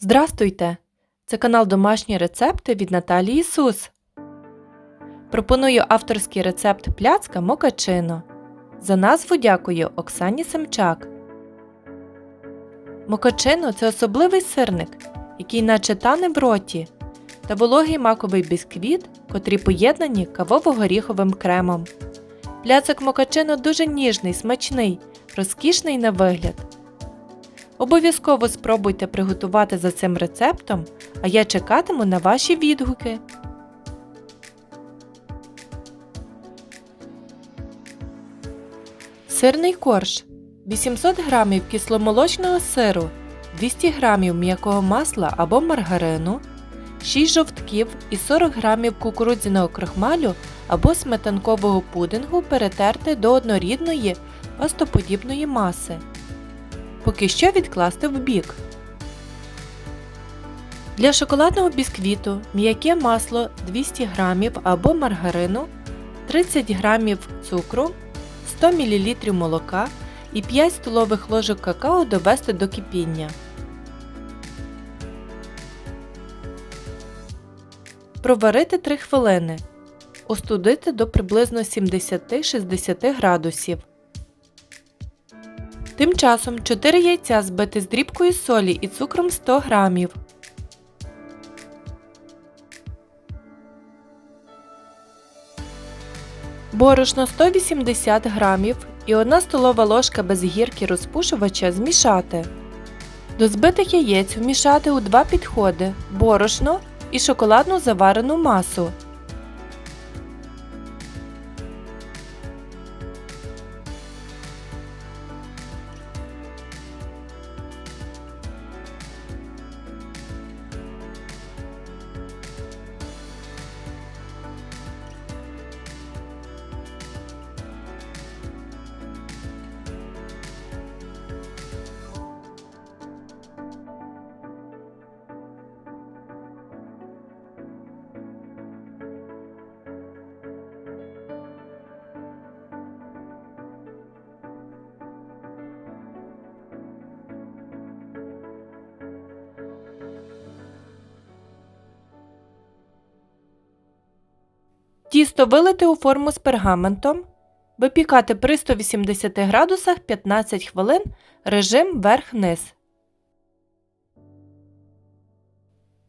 Здрастуйте! Це канал Домашні рецепти від Наталії Ісус. Пропоную авторський рецепт пляцка мокачино. За назву дякую Оксані Семчак. Мокачино це особливий сирник, який наче тане в роті, та вологий маковий бісквіт, котрі поєднані кавово-горіховим кремом. Пляцок мокачино дуже ніжний, смачний, розкішний на вигляд. Обов'язково спробуйте приготувати за цим рецептом, а я чекатиму на ваші відгуки. Сирний корж 800 г кисломолочного сиру, 200 г м'якого масла або маргарину, 6 жовтків і 40 г кукурудзяного крохмалю або сметанкового пудингу перетерти до однорідної пастоподібної маси. Поки що відкласти в бік. Для шоколадного бісквіту м'яке масло 200 г або маргарину, 30 г цукру, 100 мл молока і 5 столових ложок какао довести до кипіння. Проварити 3 хвилини. Остудити до приблизно 70-60 градусів. Тим часом 4 яйця збити з дрібкою солі і цукром 100 грамів. Борошно 180 грамів і 1 столова ложка без гірки розпушувача змішати. До збитих яєць вмішати у два підходи борошно і шоколадну заварену масу. Тісто вилити у форму з пергаментом. Випікати при 180 градусах 15 хвилин режим верх-низ.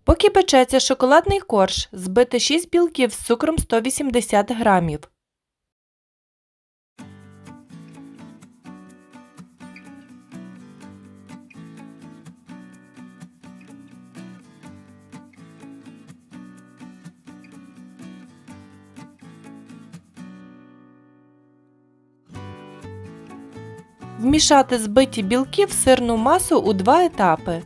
Поки печеться шоколадний корж, збити 6 білків з цукром 180 грамів. Вмішати збиті білки в сирну масу у два етапи.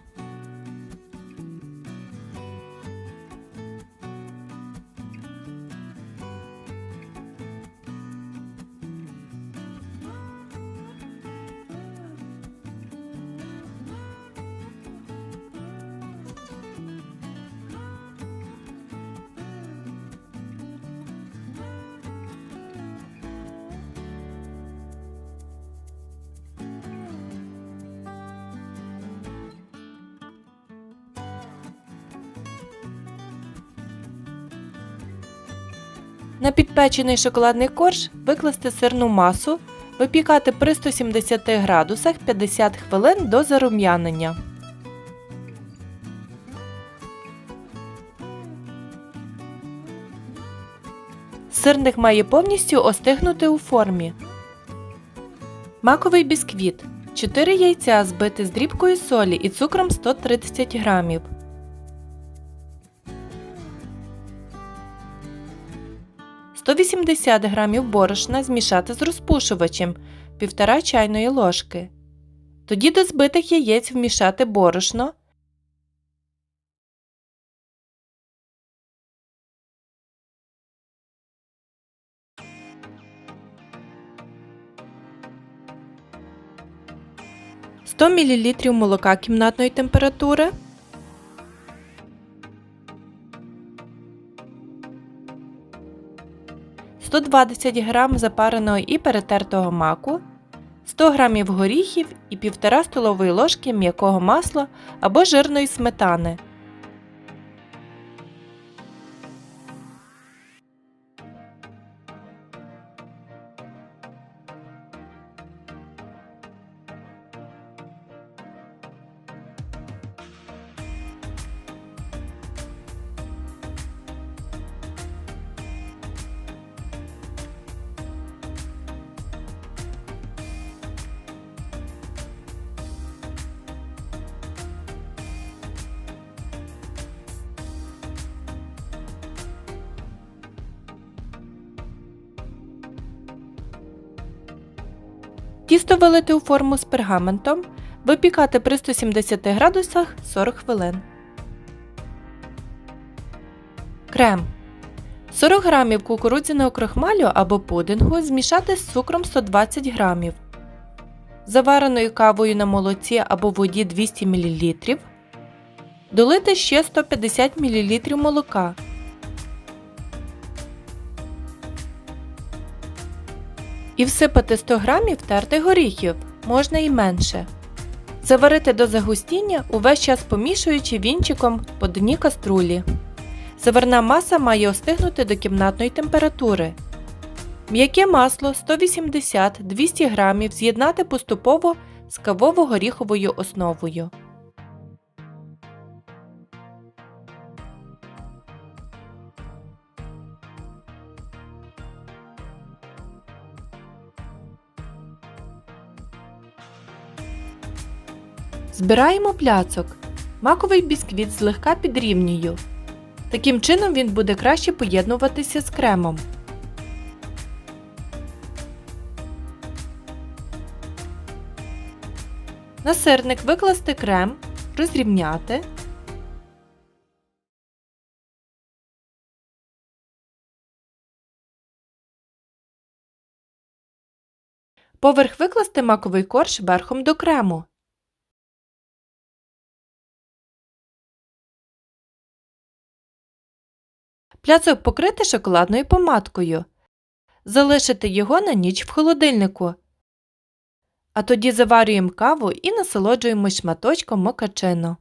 На підпечений шоколадний корж викласти сирну масу, випікати при 170 градусах 50 хвилин до зарум'янення. Сирник має повністю остигнути у формі. Маковий бісквіт 4 яйця збити з дрібкою солі і цукром 130 грамів. – 180 грамів борошна змішати з розпушувачем 1,5 чайної ложки. Тоді до збитих яєць вмішати борошно. – 100 мл молока кімнатної температури, 120 г запареного і перетертого маку, 100 г горіхів і 1,5 столової ложки м'якого масла або жирної сметани. Тісто вилити у форму з пергаментом, випікати при 170 градусах 40 хвилин. Крем. 40 г кукурудзяного крохмалю або пудингу змішати з цукром 120 г, завареною кавою на молоці або воді 200 мл, долити ще 150 мл молока. І всипати 100 г тертих горіхів, можна і менше. Заварити до загустіння, увесь час помішуючи вінчиком по дні каструлі. Заварна маса має остигнути до кімнатної температури. М'яке масло 180-200 г з'єднати поступово з кавово-горіховою основою. Збираємо пляцок. Маковий бісквіт злегка підрівнюю. Таким чином він буде краще поєднуватися з кремом. На сирник викласти крем, розрівняти. Поверх викласти маковий корж верхом до крему. Пляцок покрити шоколадною помадкою. Залишити його на ніч в холодильнику. А тоді заварюємо каву і насолоджуємось шматочком мокачино.